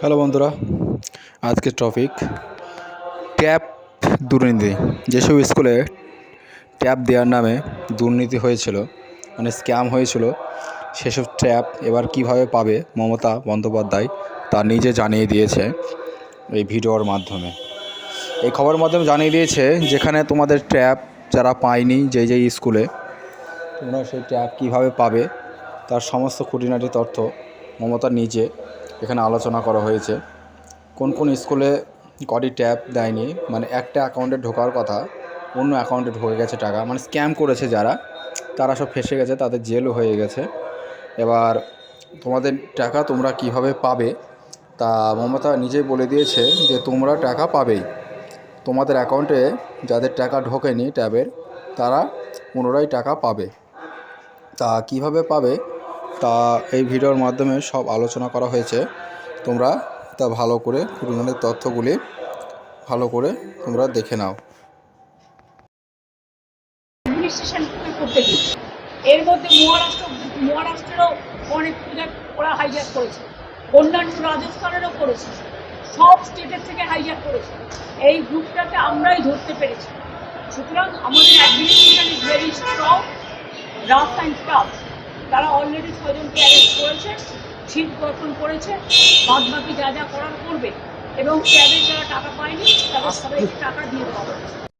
Hello বন্ধুরা, আজকের topic tap দুর্নীতি। যেসব স্কুলে ট্যাপ দেওয়ার নামে দুর্নীতি হয়েছিল মানে স্ক্যাম হয়েছিল, সেসব ট্যাব এবার কীভাবে পাবে মমতা বন্দ্যোপাধ্যায় তা নিজে জানিয়ে দিয়েছে এই ভিডিওর মাধ্যমে। এই খবরের মাধ্যমে জানিয়ে দিয়েছে যেখানে তোমাদের ট্যাপ যারা পায়নি, যেই যেই স্কুলে, তোমরা সেই ট্যাপ কীভাবে পাবে, তার সমস্ত খুঁটিনাটি তথ্য মমতা নিজে এখানে আলোচনা করা হয়েছে। কোন কোন স্কুলে কটি ট্যাব দেয়নি মানে একটা অ্যাকাউন্টে ঢোকার কথা, অন্য অ্যাকাউন্টে ঢুকে গেছে টাকা মানে স্ক্যাম করেছে যারা, তারা সব ফেসে গেছে, তাদের জেলও হয়ে গেছে। এবার তোমাদের টাকা তোমরা কীভাবে পাবে, তা মমতা নিজেই বলে দিয়েছে যে তোমরা টাকা পাবেই। তোমাদের অ্যাকাউন্টে যাদের টাকা ঢোকেনি ট্যাবের, তারা পুনরায় টাকা পাবে। তা কীভাবে পাবে তা এই ভিডিওর মাধ্যমে সব আলোচনা করা হয়েছে। তোমরা তা ভালো করে খুঁটিনাটি তথ্যগুলি ভালো করে তোমরা দেখে নাও। এর মধ্যে মহারাষ্ট্র, মহারাষ্ট্রেরও অনেক প্রজেক্ট ওরা হাইজ্যাক করেছে। অন্যান্য রাজস্থানেরও করেছে। সব স্টেটের থেকে হাইজ্যাক করেছে। এই গ্রুপটাকে আমরাই ধরতে পেরেছি। সুতরাং আমাদের administration is very strong rough and tough তারা অলরেডি ছজনকে অ্যারেস্ট করেছে ছিট গঠন করেছে বাদ বাকি যা যা করার করবে। এবং ক্যাবে যারা টাকা পায়নি, তাদের সবাইকে টাকা দিয়ে দেওয়া